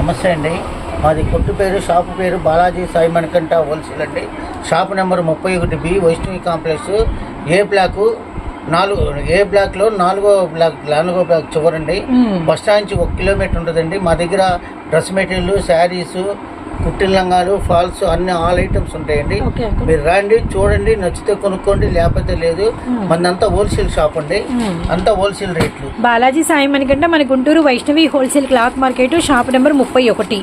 నమస్తే అండి. మాది కొట్టు పేరు షాపు పేరు బాలాజీ సాయి మణికంఠ హోల్సేల్ అండి. షాప్ నెంబర్ ముప్పై ఒకటి B Vaishnavi complex A block నాలుగు ఏ బ్లాక్లో నాలుగో బ్లాక్ నాలుగో బ్లాక్ చివరండి. బస్ స్టాండ్ నుంచి ఒక కిలోమీటర్ ఉంటుందండి. మా దగ్గర డ్రెస్ మెటీరియల్ శారీస్ కుట్టిన లంగాలు ఫాల్స్ అన్ని ఆల్ ఐటమ్స్ ఉంటాయండి. మీరు రండి చూడండి నచ్చితే కొనుక్కోండి లేకపోతే లేదు. మందంతా హోల్సేల్ షాప్ అండి. అంతా హోల్సేల్ రేట్లు. బాలాజీ సాయి మనకంటే మన Guntur Vaishnavi wholesale cloth market shop number ముప్పై ఒకటి.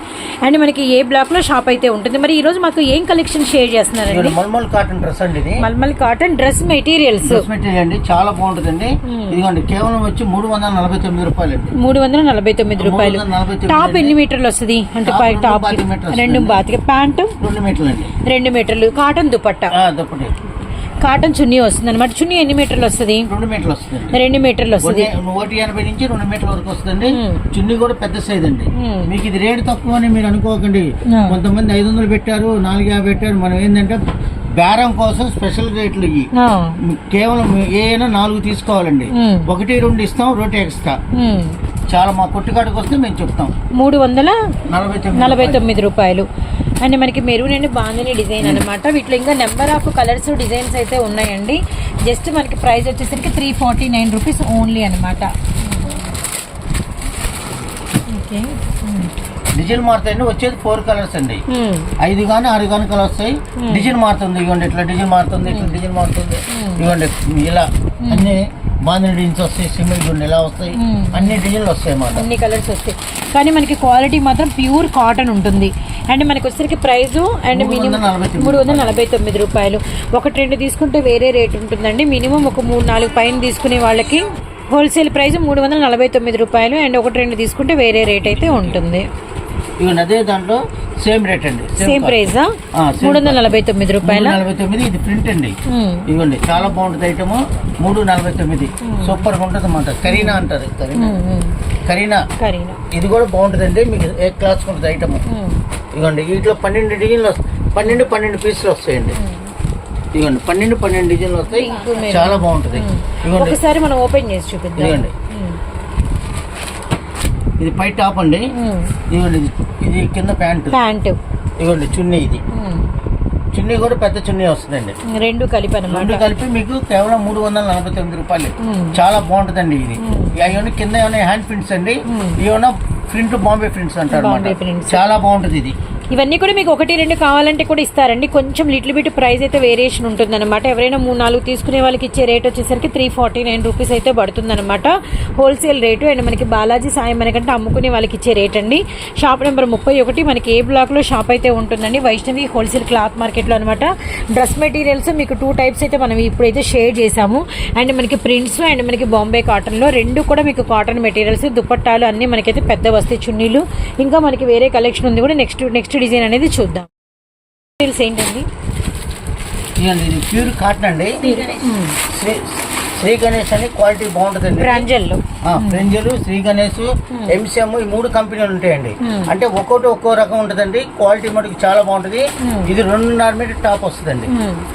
అండ్ మనకి ఏ బ్లాక్లో షాప్ అయితే ఉంటుంది. మరి ఈ రోజు మాకు ఏం కలెక్షన్ షేర్ చేస్తున్నారండి? ఇది మల్మల్ కాటన్ డ్రెస్ అండి ఇది. Mulmul cotton dress materials. Material అండి చాలా బాగుంటుందండి. ఇదిగోండి కేవలం వచ్చి మూడు వందల నలభై తొమ్మిది రూపాయలు అండి మూడు వందల నలభై తొమ్మిది రూపాయలు. టాప్ అండి. ఎన్ని మీటర్లు వస్తుంది? అంటే టాప్ రెండు వస్తుంది. బాతిక ప్యాంటు రెండు మీటర్లు అండి రెండు మీటర్లు కాటన్ దుపట్టా ఆ, దుప్పటి కాటన్ చున్నీ వస్తుంది అనమాట చున్నీ ఎన్ని మీటర్లు వస్తుంది రెండు మీటర్లు వస్తుందండి రెండు మీటర్లు వస్తుంది ఒకటి ఎనభై నుంచి రెండు మీటర్ల వరకు వస్తుందండి మ్మ్. చున్నీ కూడా పెద్ద సైజ్ అండి. మీకు ఇది రేటు తక్కువ అని మీరు అనుకోకండి. కొంతమంది ఐదు వందలు పెట్టారు నాలుగు యాభై పెట్టారు మనం ఏంటంటే బేరం కోసం స్పెషల్ రేట్లు ఇవి. కేవలం ఏ అయినా నాలుగు తీసుకోవాలండి. ఒకటి రెండు ఇస్తాం రోటీ ఎక్స్ట్రా. చాలా మా కొట్టుకాడికి వస్తే మేము చెప్తాం. మూడు వందల నలభై తొమ్మిది రూపాయలు. అండ్ మనకి మెరూన్ అండ్ బాందని డిజైన్ అనమాట వీటిలో ఇంకా నెంబర్ ఆఫ్ కలర్స్ డిజైన్స్ అయితే ఉన్నాయండి. జస్ట్ మనకి ప్రైస్ వచ్చేసరికి three forty nine rupees only అనమాట ఓకే. డిజైన్ మారుతాయండి వచ్చేది ఫోర్ కలర్స్ అండి. ఐదు కానీ ఆరు కానీ కలర్ వస్తాయి. డిజైన్ మారుతుంది ఇవ్వండి ఇట్లా డిజైన్ మారుతుంది ఇట్లా డిజైన్ మారుతుంది. ఇవ్వండి ఇలా అన్ని డిజైన్స్ వస్తాయి సింగిల్ గుండె ఇలా వస్తాయి. అన్ని డిజైన్లు వస్తాయి అన్నమాట. అన్ని కలర్స్ వస్తాయి. కానీ మనకి క్వాలిటీ మాత్రం ప్యూర్ కాటన్ ఉంటుంది. అండ్ మనకి వచ్చేసరికి ప్రైస్ అండ్ మినిమం మూడు వందల నలభై తొమ్మిది రూపాయలు. ఒకటి రెండు తీసుకుంటే వేరే రేట్ ఉంటుందండి. మినిమం ఒక మూడు నాలుగు పైన తీసుకునే వాళ్ళకి హోల్సేల్ ప్రైస్ మూడు వందల నలభై తొమ్మిది రూపాయలు. అండ్ ఒకటి రెండు తీసుకుంటే వేరే రేట్ అయితే ఉంటుంది. ఇవ్వండి అదే దాంట్లో సేమ్ రేట్ అండి. సేమ్ ప్రైస్ మూడు వందల నలభై తొమ్మిది రూపాయల? నలభై తొమ్మిది ఇది ప్రింట్ అండి. ఇవ్వండి చాలా బాగుంటుంది ఐటమ్. మూడు నలభై తొమ్మిది. సూపర్గా ఉంటుంది అన్నమాట కరీనా అంటారు కరీనా. కరీనా. కరీనా. ఇది కూడా బాగుంటుందండి మీకు ఏ క్లాస్ ఉంటుంది ఐటమ్. ఇదిగోండి వీటిలో పన్నెండు డిజైన్లు వస్తాయి. పన్నెండు పన్నెండు పీసులు వస్తాయండి. ఇదిగోండి పన్నెండు పన్నెండు డిజైన్లు వస్తాయి. చాలా బాగుంటుంది. ఇదిగోండి ఒకసారి మనం ఓపెన్ చేసి చూపిద్దాం. ఇదిగోండి. ఇది పై టాప్ అండి. ఇదిగోండి ఇది కింద ప్యాంట్ ప్యాంటు ఇదిగోండి చున్నీ ఇది. చున్నీ కూడా పెద్ద చున్నీ వస్తుందండి రెండు కలిపి రెండు కలిపి మీకు కేవలం మూడు వందల నలభై తొమ్మిది రూపాయలు. చాలా బాగుంటుందండి ఇది మ్మ్. ఇవన్నీ కింద ఏమైనా హ్యాండ్ ప్రింట్స్ అండి. ఇవన్నా ప్రింట్ బాంబే ప్రింట్స్ అంటారు. చాలా బాగుంటుంది ఇది ఇవన్నీ కూడా మీకు ఒకటి రెండు కావాలంటే కూడా ఇస్తారండి. కొంచెం లిటిల్ బిట్ ప్రైస్ అయితే వేరియేషన్ ఉంటుందన్నమాట. ఎవరైనా మూడు నాలుగు తీసుకునే వాళ్ళకి ఇచ్చే రేట్ వచ్చేసరికి త్రీ ఫార్టీ నైన్ రూపీస్ అయితే పడుతుందన్నమాట. హోల్సేల్ రేటు అండ్ మనకి బాలాజీ సాయం మనకంటే అమ్ముకునే వాళ్ళకి ఇచ్చే రేట్ అండి. షాప్ నెంబర్ ముప్పై ఒకటి మనకి ఏ బ్లాక్లో షాప్ అయితే ఉంటుందండి? వైష్ణవి హోల్సేల్ క్లాత్ మార్కెట్లో అనమాట డ్రెస్ మెటీరియల్స్ మీకు టూ టైప్స్ అయితే మనం ఇప్పుడైతే షేర్ చేసాము అండ్ మనకి ప్రింట్స్ అండ్ మనకి బాంబే కాటన్లో రెండు కూడా మీకు కాటన్ మెటీరియల్స్ దుప్పట్టాలు అన్నీ మనకైతే పెద్ద వస్తాయి చున్నీలు. ఇంకా మనకి వేరే కలెక్షన్ ఉంది కూడా. నెక్స్ట్ నెక్స్ట్ డిజైన్ అనేది చూద్దాం. మెటీరియల్స్ ఏంటండి? ఇది ప్యూర్ కాటన్ అండి. శ్రీ గణేష్. అని క్వాలిటీ బాగుంటుందండి బ్రాంజల్లో. ఆ, ఫ్రెంజలు శ్రీ గణేష్ ఎంసీఎం ఈ మూడు కంపెనీలు ఉంటాయండి. Hmm. అంటే ఒక్కోటి ఒక్కో రకం ఉంటుందండి. క్వాలిటీ మటుకు చాలా బాగుంటుంది. Hmm. ఇది రెండున్నర మీటర్ టాప్ వస్తుందండి.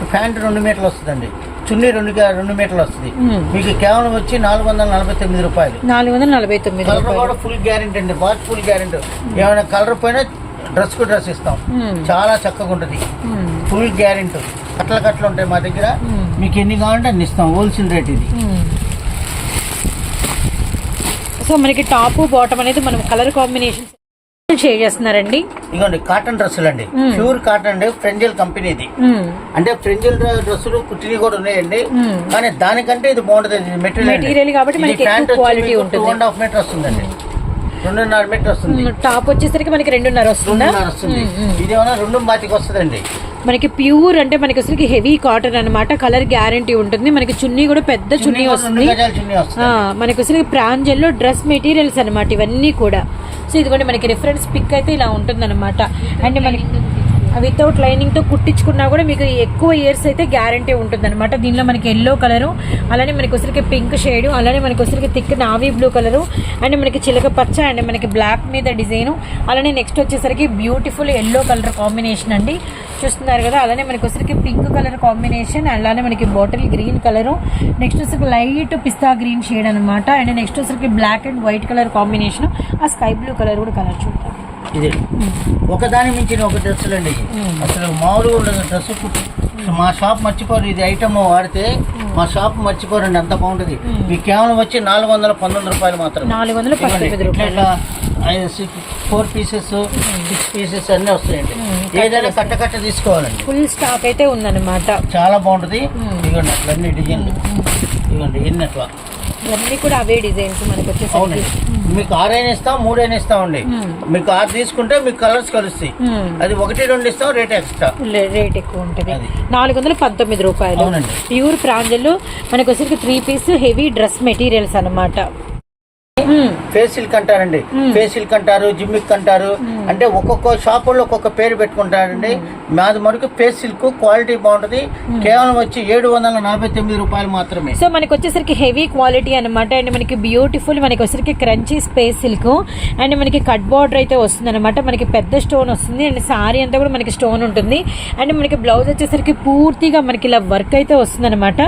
ప్యాంట్ రెండు మీటర్లు వస్తుందండి. చున్నీ రెండు రెండు మీటర్లు వస్తుంది. Hmm. మీకు కేవలం వచ్చి నాలుగు వందల నలభై తొమ్మిది రూపాయలు. నాలుగు వందల నలభై తొమ్మిది కలర్ కూడా ఫుల్ గ్యారెంటీ అండి. Wash full guarantee. ఏమైనా కలర్ పైన డ్రెస్కు డ్రెస్ ఇస్తాం. చాలా చక్కగా ఉంటుంది. ఫుల్ గ్యారెంటీ కట్ల కట్టలు ఉంటాయి మా దగ్గర. మీకు ఎన్ని కావాలంటే అన్ని ఇస్తాం హోల్సేల్ రేట్ ఇది. సో మనకి టాప్ బాటమ్ అనేది మనం కలర్ కాంబినేషన్ చేస్తున్నారండి ఇదిగోండి కాటన్ డ్రెస్సులు అండి. ప్యూర్ కాటన్ అండి ఫ్రెంజల్ కంపెనీది. అంటే ఫ్రెంజల్ డ్రెస్సులు కుట్టినవి కూడా ఉన్నాయండి. కానీ దానికంటే ఇది బాగుంటుంది మెటీరియల్ Material కాబట్టి. టూ అండ్ హాఫ్ మీటర్ వస్తుందండి రెండున్నర మీటర్ వస్తుంది. టాప్ వచ్చేసరికి మనకి రెండున్నర వస్తుందా? రెండున్నర వస్తుంది. ఇది ఏమైనా రెండు బాతికి వస్తుందండి. మనకి ప్యూర్ అంటే మనకి అసలు హెవీ కాటన్ అన్నమాట కలర్ గ్యారంటీ ఉంటుంది. మనకి చున్నీ కూడా పెద్ద చున్నీ వస్తుంది. మనకి అసలు ప్రాంజల్లో డ్రెస్ మెటీరియల్స్ అన్నమాట ఇవన్నీ కూడా. సో ఇదిగోండి మనకి రిఫరెన్స్ పిక్ అయితే ఇలా ఉంటుంది అనమాట అండ్ మనకి వితౌట్ లైనింగ్తో కుట్టించుకున్నా కూడా మీకు ఎక్కువ ఇయర్స్ అయితే గ్యారంటీ ఉంటుందన్నమాట. దీనిలో మనకి ఎల్లో కలరు అలానే మనకి వచ్చరికి పింక్ షేడు అలానే మనకి వచ్చరికి thick navy blue colour and మనకి చిలక పచ్చ అండ్ మనకి బ్లాక్ మీద డిజైన్ అలానే నెక్స్ట్ వచ్చేసరికి బ్యూటిఫుల్ ఎల్లో కలర్ కాంబినేషన్ అండి. చూస్తున్నారు కదా అలానే మనకి వచ్చరికి పింక్ కలర్ కాంబినేషన్ అలానే మనకి బాటిల్ గ్రీన్ కలరు నెక్స్ట్ వచ్చరికి లైట్ పిస్తా గ్రీన్ షేడ్ అనమాట అండ్ నెక్స్ట్ వచ్చరికి black and white colour combination ఆ స్కై బ్లూ కలర్ కూడా కలర్ చూద్దాం. ఇది. ఒకదాని మించిన ఒక డ్రెస్సులు అండి ఇది. అసలు మామూలుగా ఉండదు డ్రెస్ మా షాప్ మర్చిపోరు ఇది ఐటమ్ వాడితే మా షాప్ మర్చిపోరండి అంత బాగుంటుంది. మీకు కేవలం వచ్చి నాలుగు వందల పంతొమ్మిది రూపాయలు మాత్రం నాలుగు వందల ఫోర్ పీసెస్ సిక్స్ పీసెస్ అన్నీ వస్తాయండి. ఏదైనా కట్ట కట్ట తీసుకోవాలండి. ఫుల్ స్టాక్ అయితే ఉందన్నమాట. చాలా బాగుంటుంది. ఇదిగోండి అట్లా అన్ని డిజైన్లు. ఇదిగోండి ఎన్ని అట్లా. ఇవన్నీ కూడా అవే డిజైన్స్ మనకి వచ్చేసరికి. మీకు ఆరైనా ఇస్తాం మూడైనా ఇస్తామండి. మీకు ఆరు తీసుకుంటే మీకు కలర్స్ కలుస్తాయి. అది ఒకటి రెండు ఇస్తాం రేట్ ఎక్స్ట్రా. రేట్ ఎక్కువ ఉంటుంది. నాలుగు వందల పంతొమ్మిది రూపాయలు. ప్యూర్ ప్రాంజలు మనకు వచ్చరికి three piece heavy dress materials అన్నమాట. ఫేస్ సిల్క్ అంటారండి. ఫేస్ సిల్క్ అంటారు జిమ్మిక్ అంటారు. అంటే ఒక్కొక్క షాప్ వాళ్ళు ఒక్కొక్క పేరు పెట్టుకుంటారండి. మాది మరకు ఫేస్ సిల్క్ క్వాలిటీ బాగుంటుంది. కేవలం వచ్చి ఏడు వందల నలభై తొమ్మిది రూపాయలు మాత్రమే. సో మనకి వచ్చేసరికి హెవీ క్వాలిటీ అన్నమాట. అండ్ మనకి బ్యూటిఫుల్ మనకి వచ్చేసరికి క్రంచీ స్పేస్ సిల్క్ అండ్ మనకి కట్ బార్డర్ అయితే వస్తుంది అనమాట మనకి పెద్ద స్టోన్ వస్తుంది. అండ్ సారీ అంతా కూడా మనకి స్టోన్ ఉంటుంది. అండ్ మనకి బ్లౌజ్ వచ్చేసరికి పూర్తిగా మనకి ఇలా వర్క్ అయితే వస్తుంది అనమాట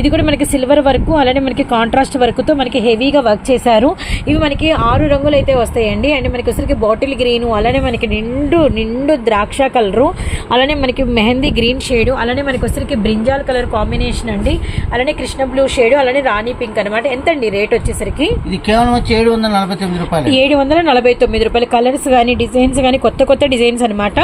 ఇది కూడా మనకి సిల్వర్ వర్క్ అలానే మనకి కాంట్రాస్ట్ వర్క్తో మనకి హెవీగా వర్క్ చేశారు. ఇవి మనకి ఆరు రంగులు అయితే వస్తాయండి. అండ్ మనకి వచ్చేసరికి బాటిల్ గ్రీన్ అలానే మనకి నిండు నిండు ద్రాక్ష కలరు అలానే మనకి మెహందీ గ్రీన్ షేడ్ అలానే మనకి వచ్చేసరికి బ్రింజాల్ కలర్ కాంబినేషన్ అండి. అలానే కృష్ణ బ్లూ షేడ్ అలానే రాణి పింక్ అనమాట ఎంత అండి రేట్ వచ్చేసరికి? ఇది కేవలం వచ్చి ఏడు వందల నలభై తొమ్మిది రూపాయలు. ఏడు వందల నలభై తొమ్మిది రూపాయలు. కలర్స్ కానీ డిజైన్స్ కానీ కొత్త కొత్త డిజైన్స్ అనమాట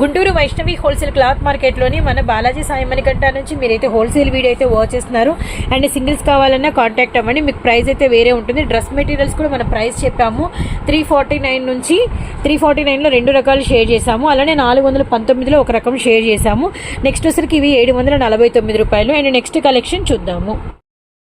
గుంటూరు వైష్ణవి హోల్సేల్ క్లాత్ మార్కెట్లోని మన బాలాజీ సాయి మణికంఠ నుంచి మీరైతే హోల్సేల్ వీడియో అయితే వాచ్ చేస్తున్నారు. అండ్ సింగిల్స్ కావాలన్నా కాంటాక్ట్ అవ్వండి. మీకు ప్రైస్ అయితే వేరే ఉంటుంది. డ్రెస్ మెటీరియల్స్ కూడా మన ప్రైస్ చెప్పాము. త్రీ ఫార్టీ నైన్ నుంచి త్రీ ఫార్టీ నైన్లో రెండు రకాలు షేర్ చేసాము అలానే నాలుగు వందల పంతొమ్మిదిలో ఒక రకం షేర్ చేసాము నెక్స్ట్ వచ్చరికి ఇవి ఏడు వందల నలభై తొమ్మిది రూపాయలు. అండ్ నెక్స్ట్ కలెక్షన్ చూద్దాము.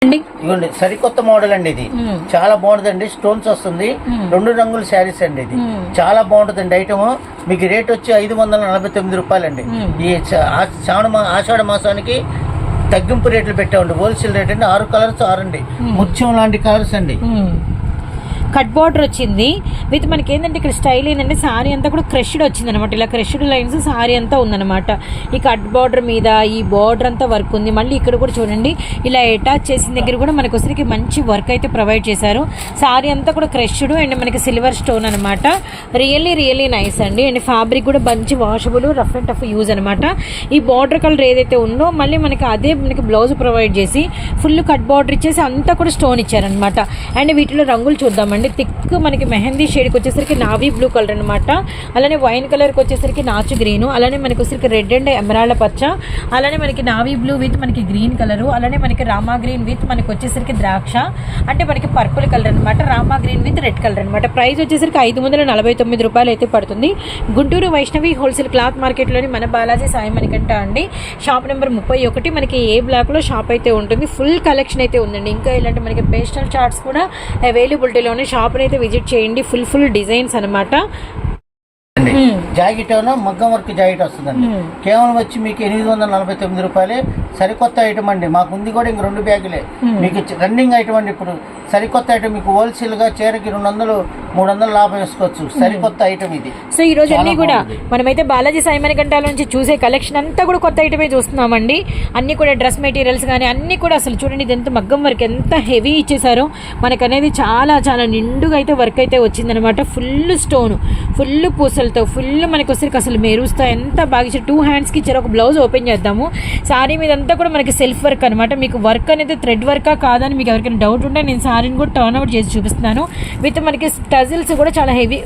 అండి? ఇదిగోండి సరికొత్త మోడల్ అండి ఇది. చాలా బాగుంటుందండి. స్టోన్స్ వస్తుంది. రెండు రంగుల శారీస్ అండి ఇది. చాలా బాగుంటుందండి. ఐటమ్ మీకు రేట్ వచ్చి ఐదు వందల నలభై తొమ్మిది రూపాయలండి. ఈ శ్రావణ ఆషాఢ మాసానికి తగ్గింపు రేట్లు పెట్టామండి హోల్సేల్ రేట్ అండి. ఆరు కలర్స్ ఆరండి. ముత్యం లాంటి కలర్స్ అండి. కట్ బార్డర్ వచ్చింది. విత్ మనకి ఏంటంటే ఇక్కడ స్టైల్ ఏంటంటే సారీ అంతా కూడా క్రష్డ్ వచ్చింది అనమాట ఇలా క్రష్డ్ లైన్స్ సారీ అంతా ఉందన్నమాట ఈ కట్ బార్డర్ మీద ఈ బార్డర్ అంతా వర్క్ ఉంది. మళ్ళీ ఇక్కడ కూడా చూడండి ఇలా అటాచ్ చేసిన దగ్గర కూడా మనకు వచ్చరికి మంచి వర్క్ అయితే ప్రొవైడ్ చేశారు. సారీ అంతా కూడా క్రష్డ్ అండ్ మనకి సిల్వర్ స్టోన్ అనమాట. రియల్లీ రియల్లీ నైస్ అండి. అండ్ ఫ్యాబ్రిక్ కూడా మంచి washable rough and tough use అనమాట. ఈ బార్డర్ కలర్ ఏదైతే ఉందో మళ్ళీ మనకి అదే మనకి బ్లౌజ్ ప్రొవైడ్ చేసి ఫుల్ కట్ బార్డర్ ఇచ్చేసి అంతా కూడా స్టోన్ ఇచ్చారనమాట. అండ్ వీటిలో రంగులు చూద్దామండి. థిక్ మనకి మెహందీ షేడ్కి వచ్చేసరికి నావీ బ్లూ కలర్ అనమాట అలానే వైన్ కలర్కి వచ్చేసరికి నాచు గ్రీన్. అలానే మనకి వచ్చేసరికి రెడ్ అండ్ ఎమరాళ్ళ పచ్చ. అలానే మనకి నావీ బ్లూ విత్ మనకి గ్రీన్ కలర్. అలానే మనకి రామా గ్రీన్ విత్ మనకి వచ్చేసరికి ద్రాక్ష. అంటే మనకి పర్పుల్ కలర్ అనమాట Rama green with red colour అనమాట ప్రైస్ వచ్చేసరికి ఐదు వందల నలభై తొమ్మిది రూపాయలు అయితే పడుతుంది. గుంటూరు వైష్ణవి హోల్సేల్ క్లాత్ మార్కెట్లోని మన బాలాజీ సాయి మణికంట అండి. షాప్ నెంబర్ ముప్పై ఒకటి. మనకి ఏ బ్లాక్లో షాప్ అయితే ఉంటుంది ఫుల్ కలెక్షన్ అయితే ఉందండి. ఇంకా ఇలాంటి మనకి పేస్టల్ చార్ట్స్ కూడా అవైలబిలిటీలోనే షాప్ని అయితే విజిట్ చేయండి. ఫుల్ ఫుల్ డిజైన్స్ అనమాట జాకెట్ మగ్గం వర్క్ జాకెట్ వస్తుందండి. కేవలం వచ్చి మీకు ఎనిమిది వందల నలభై తొమ్మిది రూపాయలే సరికొత్త ఐటమ్ అండి. మాకు ఉంది కూడా ఇంక రెండు బ్యాగులే. మీకు రన్నింగ్ ఐటమ్ అండి ఇప్పుడు. సరికొత్త ఐటమ్ మీకు హోల్సేల్గా చీరకి రెండు వందలు మూడు వందలు లాభం వేసుకోవచ్చు. సరికొత్త ఐటమ్ ఇది. సో ఈ రోజు అన్ని కూడా. మనమైతే బాలాజీ సాయిమణి గంటాల నుంచి చూసే కలెక్షన్ అంతా కూడా కొత్త ఐటమే చూస్తున్నామండి. అన్ని కూడా డ్రెస్ మెటీరియల్స్ కానీ అన్ని కూడా అసలు చూడండి ఇది ఎంత మగ్గం వర్క్ ఎంత హెవీ ఇచ్చేసారో మనకు అనేది చాలా చాలా నిండుగా అయితే వర్క్ అయితే వచ్చిందనమాట. ఫుల్ స్టోన్ ఫుల్ పూసలతో ఫుల్ మనకి అసలు మెరుస్తా ఎంత బాగా టూ హ్యాండ్స్కి ఇచ్చారు. ఒక బ్లౌజ్ ఓపెన్ చేద్దాము. సారీ మీద అంతా కూడా మనకి సెల్ఫ్ వర్క్ అనమాట మీకు వర్క్ అనేది థ్రెడ్ వర్కా కాదని మీకు ఎవరికైనా డౌట్ ఉంటే నేను సారీని కూడా టర్న్ అవుట్ చేసి చూపిస్తున్నాను. విత్ మనకి టజిల్స్ కూడా చాలా హెవీ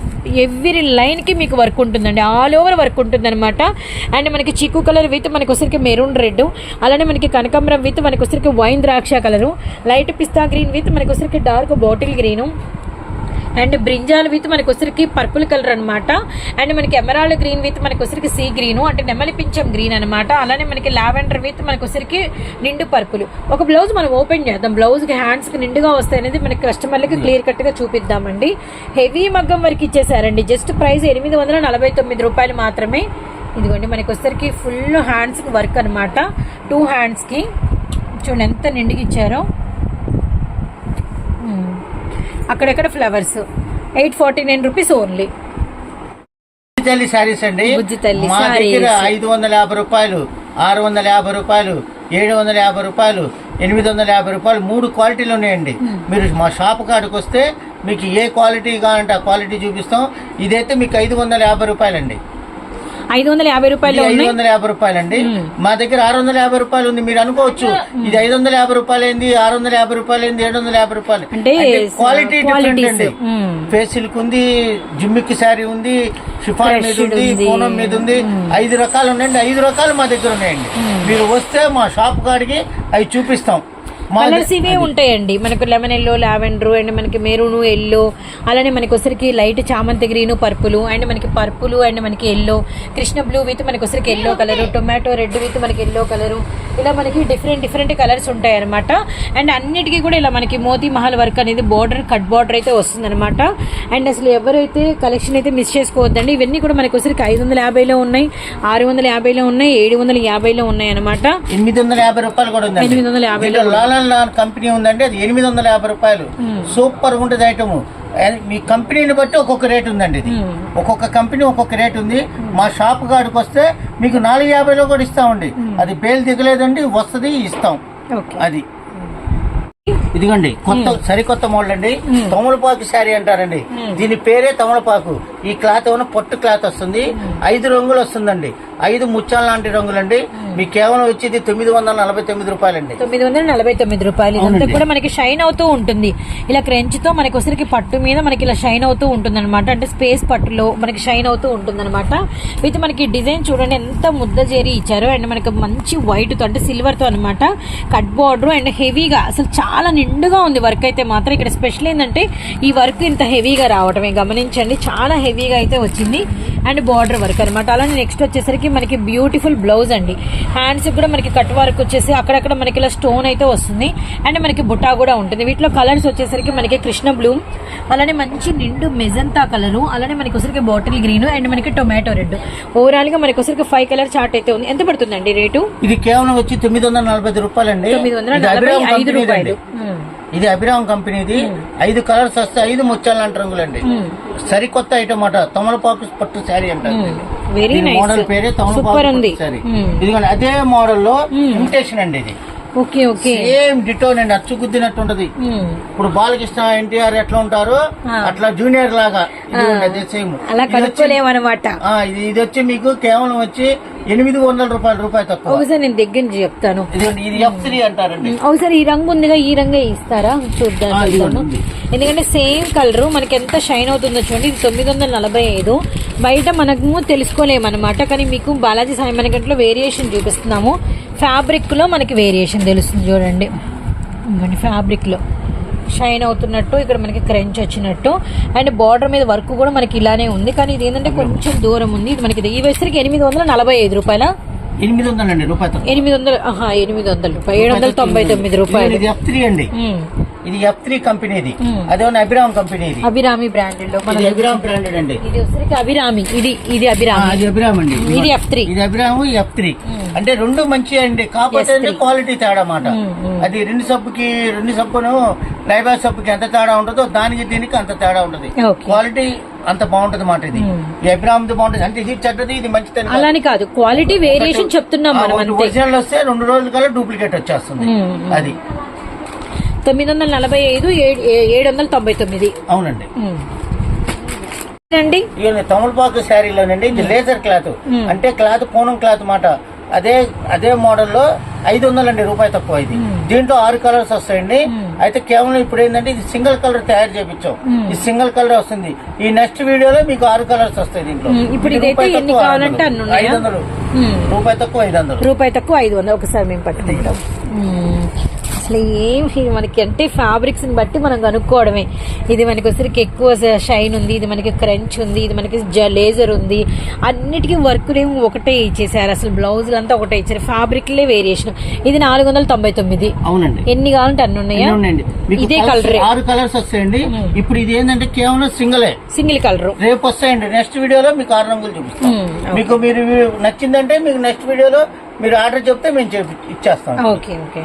ఎవ్రీ లైన్కి మీకు వర్క్ ఉంటుందండి. ఆల్ ఓవర్ వర్క్ ఉంటుందన్నమాట. అండ్ మనకి చిక్కు కలర్ విత్ మనకి వచ్చరికి మెరూన్ రెడ్ అలానే మనకి కనకాంబరం విత్ మనకి వచ్చరికి వైన్ ద్రాక్ష colour light pista green with మనకి వచ్చరికి dark bottle green and brinjal with మనకి వచ్చరికి పర్పుల్ కలర్ అనమాట అండ్ మనకి ఎమరాల్డ్ గ్రీన్ విత్ మనకి వచ్చరికి సీ గ్రీన్. అంటే నెమలి పింఛం గ్రీన్ అనమాట అలానే మనకి లావెండర్ విత్ మనకి వచ్చరికి నిండు పర్పుల్. ఒక బ్లౌజ్ మనం ఓపెన్ చేద్దాం. బ్లౌజ్కి హ్యాండ్స్కి నిండుగా వస్తాయి అనేది మనకి కస్టమర్లకి క్లియర్ కట్గా చూపిద్దామండి. హెవీ మగ్గం వరకు ఇచ్చేసారండి. జస్ట్ ప్రైస్ ఎనిమిది వందల నలభై తొమ్మిది రూపాయలు మాత్రమే. ఇదిగోండి మనకి వచ్చరికి ఫుల్ హ్యాండ్స్కి వర్క్ అనమాట టూ హ్యాండ్స్కి చూడండి ఎంత నిండుగా ఇచ్చారో. అక్కడక్కడ flowers? Eight forty nine rupees only. తల్లి శారీస్ అండి. బుజ్జి తల్లి మా దగ్గర. ఐదు వందల యాభై రూపాయలు ఆరు వందల యాభై రూపాయలు ఏడు వందల యాభై రూపాయలు ఎనిమిది వందల యాభై రూపాయలు మూడు క్వాలిటీలు ఉన్నాయండి. మీరు మా షాప్ కాడికి వస్తే మీకు ఏ క్వాలిటీ కావాలంటే ఆ క్వాలిటీ చూపిస్తాం. ఇదైతే మీకు ఐదు వందల యాభై రూపాయలండి. ఐదు వందల యాభై రూపాయలు ఐదు వందల యాభై రూపాయలండి. మా దగ్గర ఆరు వందల యాభై రూపాయలు ఉంది మీరు అనుకోవచ్చు. ఇది ఐదు వందల యాభై రూపాయలు ఏంది ఆరు వందల యాభై రూపాయలు ఏంది ఏడు వందల యాభై రూపాయలు. అంటే క్వాలిటీ డిఫరెంట్. అండి. మ్మ్. ఫేస్ సిల్క్ ఉంది జిమ్మిక్ శారీ ఉంది షిఫాన్ మీద ఉంది. పూనం మీద ఉంది. ఐదు రకాలు ఉన్నాయండి. ఐదు రకాలు మా దగ్గర ఉన్నాయండి. మీరు వస్తే మా షాప్ కాడికి అవి చూపిస్తాం. కలర్స్ ఇవే ఉంటాయండి. మనకు లెమన్ ఎల్లో లావెండర్ అండ్ మనకి మెరూన్ ఎల్లో అలానే మనకి వచ్చరికి లైట్ చామంతి గ్రీన్ పర్పుల్ అండ్ మనకి పర్పుల్ అండ్ మనకి ఎల్లో కృష్ణ బ్లూ విత్ మనకి వచ్చరికి yellow colour tomato red with మనకి ఎల్లో కలర్ ఇలా మనకి డిఫరెంట్ డిఫరెంట్ కలర్స్ ఉంటాయి అనమాట అండ్ అన్నిటికీ కూడా ఇలా మనకి మోతీ మహల్ వర్క్ అనేది బోర్డర్ కట్ బార్డర్ అయితే వస్తుంది అనమాట అండ్ అసలు ఎవరైతే కలెక్షన్ అయితే మిస్ చేసుకోవద్దండి ఇవన్నీ కూడా మనకి వచ్చరికి ఐదు వందల యాభైలో ఉన్నాయి ఆరు వందల యాభైలో ఉన్నాయి ఏడు వందల యాభైలో ఉన్నాయి అనమాట ఎనిమిది వందల యాభై రూపాయలు కూడా ఎనిమిది వందల యాభైలో లాన్ కంపెనీ ఉందండి అది ఎనిమిది వందల యాభై రూపాయలు. సూపర్ ఉంటుంది ఐటమ్. మీ కంపెనీని బట్టి ఒక్కొక్క రేట్ ఉందండి ఇది. ఒక్కొక్క కంపెనీ ఒక్కొక్క రేట్ ఉంది. మా షాప్ కాడికి వస్తే మీకు నాలుగు యాభైలో కూడా ఇస్తామండి. అది బేల్ దిగలేదండి వస్తుంది ఇస్తాం. అది. ఇదిగోండి కొత్త సరికొత్త మోడల్ అండి. తమలపాకు శారీ అంటారండి. దీని పేరే తమలపాకు. ఈ క్లాత్ ఏమైనా పొట్టు క్లాత్ వస్తుంది? ఐదు రంగులు వస్తుందండి. ఐదు ముత్యాల లాంటి రంగులండి. మీకు కేవలం వచ్చేది తొమ్మిది వందల నలభై తొమ్మిది రూపాయలండి. తొమ్మిది వందల నలభై తొమ్మిది రూపాయలు. ఇదంతా. కూడా మనకి షైన్ అవుతూ ఉంటుంది. ఇలా క్రెంచ్తో మనకి ఒకసారికి పట్టు మీద మనకి ఇలా షైన్ అవుతూ ఉంటుంది అనమాట అంటే స్పేస్ పట్టులో మనకి షైన్ అవుతూ ఉంటుంది అనమాట విత్ మనకి డిజైన్ చూడండి ఎంత ముద్ద చేరి ఇచ్చారు అండ్ మనకి మంచి వైట్తో అంటే సిల్వర్తో అనమాట కట్ బార్డర్ అండ్ హెవీగా అసలు చాలా నిండుగా ఉంది వర్క్ అయితే మాత్రం. ఇక్కడ స్పెషల్ ఏంటంటే ఈ వర్క్ ఇంత హెవీగా రావటమే. గమనించండి చాలా హెవీగా అయితే వచ్చింది. అండ్ బార్డర్ వర్క్ అనమాట అలానే నెక్స్ట్ వచ్చేసరికి మనకి బ్యూటిఫుల్ బ్లౌజ్ అండి. హ్యాండ్స్ కూడా మనకి కట్ వర్క్ వచ్చేసి అక్కడక్కడ మనకి ఇలా స్టోన్ అయితే వస్తుంది. అండ్ మనకి బుట్టా కూడా ఉంటుంది. వీటిలో కలర్స్ వచ్చేసరికి మనకి కృష్ణ బ్లూ అలానే మంచి నిండు మెజంతా కలరు అలానే మనకి వచ్చరికి బాటిల్ గ్రీన్ అండ్ మనకి టొమాటో రెడ్ ఓవరాల్గా మనకి వచ్చరికి ఫైవ్ కలర్ చార్ట్ అయితే ఉంది. ఎంత పడుతుందండి రేటు? ఇది కేవలం వచ్చి తొమ్మిది వందల నలభై ఐదు రూపాయలండి. తొమ్మిది వందల నలభై ఐదు రూపాయలు. అండి. ఇది అభిరామ్ కంపెనీది. ఐదు కలర్స్ వస్తే ఐదు ముత్యాల లాంటి రంగులండి. సరికొత్త ఐటమ్ అట. తమలపాకు పట్టు శారీ అంటారు మోడల్ పేరే తమలపాకు పట్టు శారీ. ఇదిగోండి అదే మోడల్లో ఇమిటేషన్ అండి ఇది. Okay okay. సేమ్ డిటో అండి అచ్చు గుద్దినట్టు ఉంటది ఇప్పుడు బాలకృష్ణ ఎన్టీఆర్ ఎట్లా ఉంటారో అట్లా జూనియర్ లాగా అదే సేమ్. అలా కనుక్కోలేమన్నమాట. ఇది ఇది వచ్చి మీకు కేవలం వచ్చి ఎనిమిది వందల రూపాయలు రూపాయి తక్కువ. ఒకసారి నేను దగ్గర నుంచి చెప్తాను. ఇది ఎఫ్ త్రీ అంటారండి. ఒకసారి ఈ రంగు ఉందిగా ఈ రంగే ఇస్తారా? చూద్దాం. ఎందుకంటే సేమ్ కలర్ మనకి ఎంత షైన్ అవుతుందో చూడండి ఇది తొమ్మిది వందల నలభై ఐదు. బయట మనము తెలుసుకోలేమన్నమాట కానీ మీకు బాలాజీ సాయి మనకంట్లో వేరియేషన్ చూపిస్తున్నాము. ఫ్యాబ్రిక్లో మనకి వేరియేషన్ తెలుస్తుంది చూడండి. ఇదిగోండి ఫ్యాబ్రిక్లో షైన్ అవుతున్నట్టు ఇక్కడ మనకి క్రంచ్ వచ్చినట్టు. అండ్ బార్డర్ మీద వర్క్ కూడా మనకి ఇలానే ఉంది. కానీ ఇది ఏంటంటే కొంచెం దూరం ఉంది. ఇది మనకి ఈ వయసుకి ఎనిమిది వందల నలభై ఐదు రూపాయల? ఎనిమిది వందలండి రూపాయి తక్కువ. ఎనిమిది వందల ఎనిమిది వందల రూపాయలు ఏడు వందల తొంభై తొమ్మిది రూపాయలు. అండి. ఇది ఎఫ్ త్రీ కంపెనీది అదేమన్నా అభిరామ్ కంపెనీది అభిరామి బ్రాండెడ్ ఇది అభిరామ్ బ్రాండెడ్ అండి. ఇది వచ్చరికి అభిరామి. ఇది ఇది అభిరామి. అది అభిరామ్ అండి. ఇది ఎఫ్ త్రీ ఇది అభిరామ్ ఎఫ్ త్రీ అంటే రెండు మంచి అండి. కాకపోతే క్వాలిటీ తేడా మాట. అది రెండు సబ్బుకి రెండు సబ్బును లైబా సబ్బుకి ఎంత తేడా ఉంటుందో దానికి దీనికి అంత తేడా ఉంటది. క్వాలిటీ అంత బాగుంటది మాట ఇది. ఈ అభిరామ్ది బాగుంటది. అంటే ఇది చెడ్డది ఇది మంచిది కాదు. అలాని కాదు. క్వాలిటీ వేరియేషన్ చెప్తున్నాం ఒరిజినల్ వస్తే రెండు రోజుల కల్లా డూప్లికేట్ వచ్చేస్తుంది. అది. తొమ్మిది వందల నలభై ఐదు ఏడు ఏడు వందల తొంభై తొమ్మిది. అవునండి. అండి తమలపాకు శారీలోనండి ఇది లేజర్ క్లాత్. అంటే క్లాత్ పూనం క్లాత్ మాట. అదే అదే మోడల్లో ఐదు వందలండి రూపాయి తక్కువ ఇది. దీంట్లో ఆరు కలర్స్ వస్తాయండి. అయితే కేవలం ఇప్పుడు ఏంటంటే ఇది సింగిల్ కలర్ తయారు చేపించాం. ఈ సింగిల్ కలర్ వస్తుంది. ఈ నెక్స్ట్ వీడియోలో మీకు ఆరు కలర్స్ వస్తాయి దీంట్లో. ఇప్పుడు ఇది ఐదు వందలు. వందలు. రూపాయి తక్కువ ఐదు వందలు. రూపాయి తక్కువ ఐదు వందలు. ఒకసారి మేము పట్టుకుంటాం. అసలు ఏం మనకి అంటే ఫ్యాబ్రిక్స్ని బట్టి మనం కనుక్కోవడమే. ఇది మనకి వచ్చరికి ఎక్కువ షైన్ ఉంది ఇది మనకి క్రంచ్ ఉంది ఇది మనకి లేజర్ ఉంది. అన్నిటికీ వర్క్ ఏమో ఒకటే ఇచ్చేసారు అసలు బ్లౌజులు అంతా ఒకటే ఇచ్చారు. ఫ్యాబ్రిక్లే వేరియేషన్ ఇది నాలుగు వందల తొంభై తొమ్మిది. అవునండి. ఎన్ని కావాలంటే అన్ని ఉన్నాయా? ఇదే కలర్ ఆరు కలర్స్ వస్తాయండి. ఇప్పుడు ఇది ఏంటంటే కేవలం సింగిలే సింగిల్ కలర్ రేపు వస్తాయండి. నెక్స్ట్ వీడియోలో మీకు ఆరు రంగులు చూపిస్తాం. మీకు మీరు నచ్చిందంటే మీకు నెక్స్ట్ వీడియోలో మీరు ఆర్డర్ చెప్తే మేము ఇచ్చేస్తాం. Okay okay.